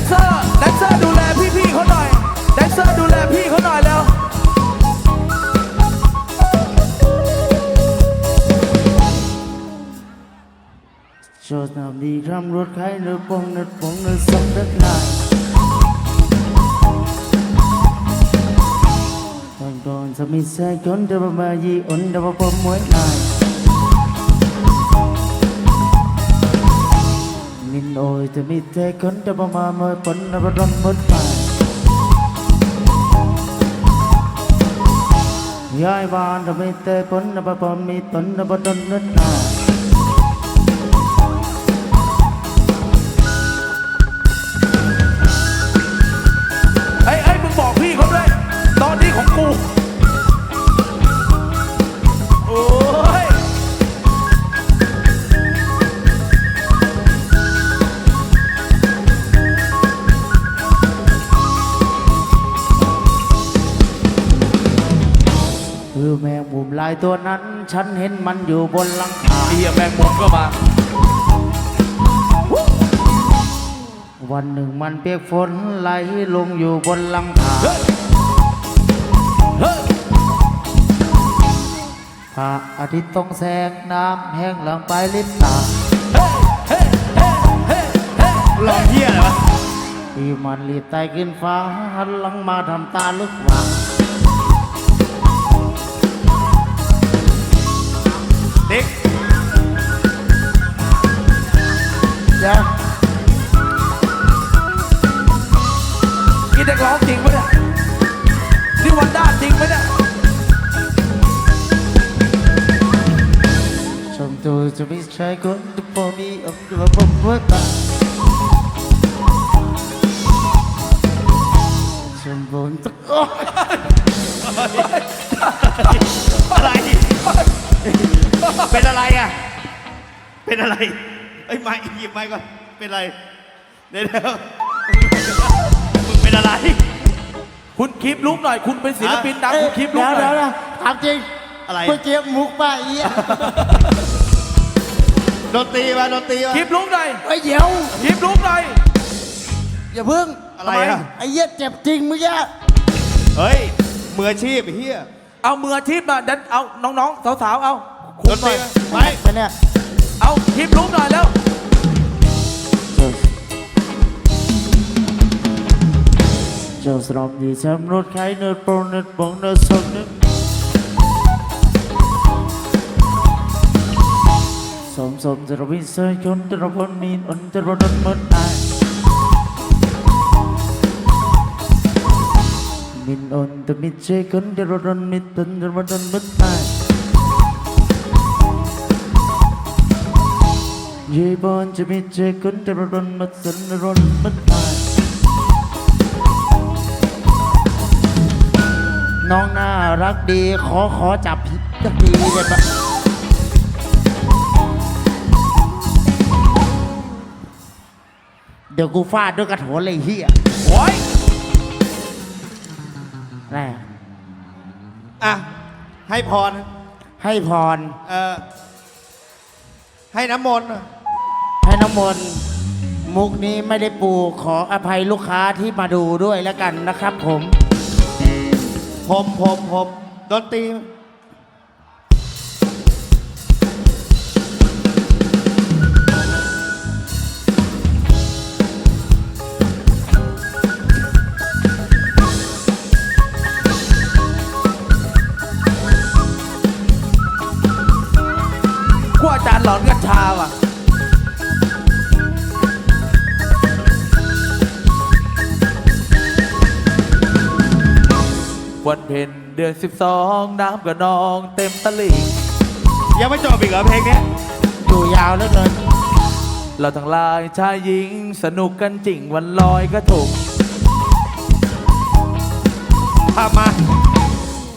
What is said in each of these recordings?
นเซอร์แดนเซอร์ดูแลพี่ๆเขาหน่อยแดนเซอร์ดูแลพี่เขาหน่อยแล้วโชว์นามดีคำรถไขเนื้อปงเนื้อปงเนื้อสักเนักนายตอนตอนจะไม่แซ่คนเดบมายีอ่อนเดบปมวยนาย โอยจะมีแสงคนเดินมามวยปนเดินมาดนหมดไปย้ายบ้านจะมีแต่ปนเดินมาปมมีตนเดินมาดนเนื้อนาายตัวนั้น ฉันเห็นมันอยู่บนหลังคาไอ้เหี้ยแมงมุมก็มา วันหนึ่งมันเปียกฝนไหลลงอยู่บนหลังคาเฮ้ยเฮ้ยพระอาทิตย์ต้องแสงน้ำแห้งหลังไปลิ้นตาเฮ้ยเฮ้ยเฮ้ยเฮ้ยลองเฮียอะไรวะที่มันรีบไต่ขึ้นฟ้าหันหลังมาทำตาลึกหวัง นี่เด็กร้องจริงปะเนี่ยนี่วันด้าจริงปะเนี่ยชมตัวจะไม่ใช่คนที่พอมีอกตัวผมหัวตาชมบนตะโอ้ยอะไร เป็นอะไรอะ เป็นอะไรเอ้ยไม่หยิบไม้ก่อน เป็นอะไร เดี๋ยว คุณคลิปลุกหน่อยคุณเป็นศิลปินดังคุณคลิปลุกเดี๋ยวหน่เดี๋อยวยถามจริงอะไร เมื่อกี้มุกป้าเอี้ยดนตรีมาดนตรีมา คลิปลุกหน่อยไอ้ยเดี๋ยวคลิปลุกหน่อย อย่าเพิ่งอะไรอะไอ้เหี้ยเจ็บจริงเมื่อกี้เฮ้ยมืออาชีพไอ้เฮียเอามืออาชีพมาดันเอาน้องๆสาวๆเอาดนตรีมาไปไปเนี่ยเอาคลิปลุกหน่อยแล้ว ចូលស្រមយីសំណូតខៃនឺតពងនឺតបងនឺតសុកនឺតសុំសុំទៅវិញសើជន់ទៅវនមានអន្តរវនមិនអាចមិនអន្តមិជេកុនទៅរនមិទិនរវនមិនអាចយីបងជមិជេកុនទៅរនមិនសិនរនមិនអាច นจะมิเจคนจะรดนมัดสันจะรดนมดอายน้องน่ารักดี ขอขอจับสักทีได้ปะเดี๋ยวกูฟาดด้วยกระโถนเลยเฮียโอ้ยแน่อะ ให้พร ให้พร เอ่อ ให้น้ำมนต์ ให้น้ำมนต์ มุกนี้ไม่ได้ปูขออภัยลูกค้าที่มาดูด้วยแล้วกันนะครับผม ผมผมผมดนตรีกูอาจารย์หลอนกัญชาว่ะ วันเพ็ญเดือนสิบสองน้ำกระนองเต็มตลิ่งยังไม่จบอีกเหรอเพลงเนี้ยอยู่ยาวเหลือเกินเราทั้งหลายชายหญิงสนุกกันจริงวันลอยกระทงพามา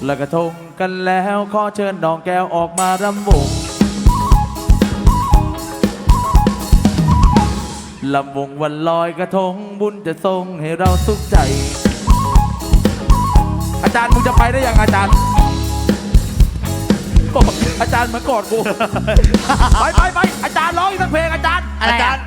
ลอยกระทงกันแล้วขอเชิญน้องแก้วออกมารำวงลำวงวันลอยกระทงบุญจะทรงให้เราสุขใจ อาจารย์มึงจะไปได้ยังอาจารย์บอกอาจารย์มากอดกู ไปไปไปอาจารย์ร้องอีกสักเพลงอาจารย์อาจารย์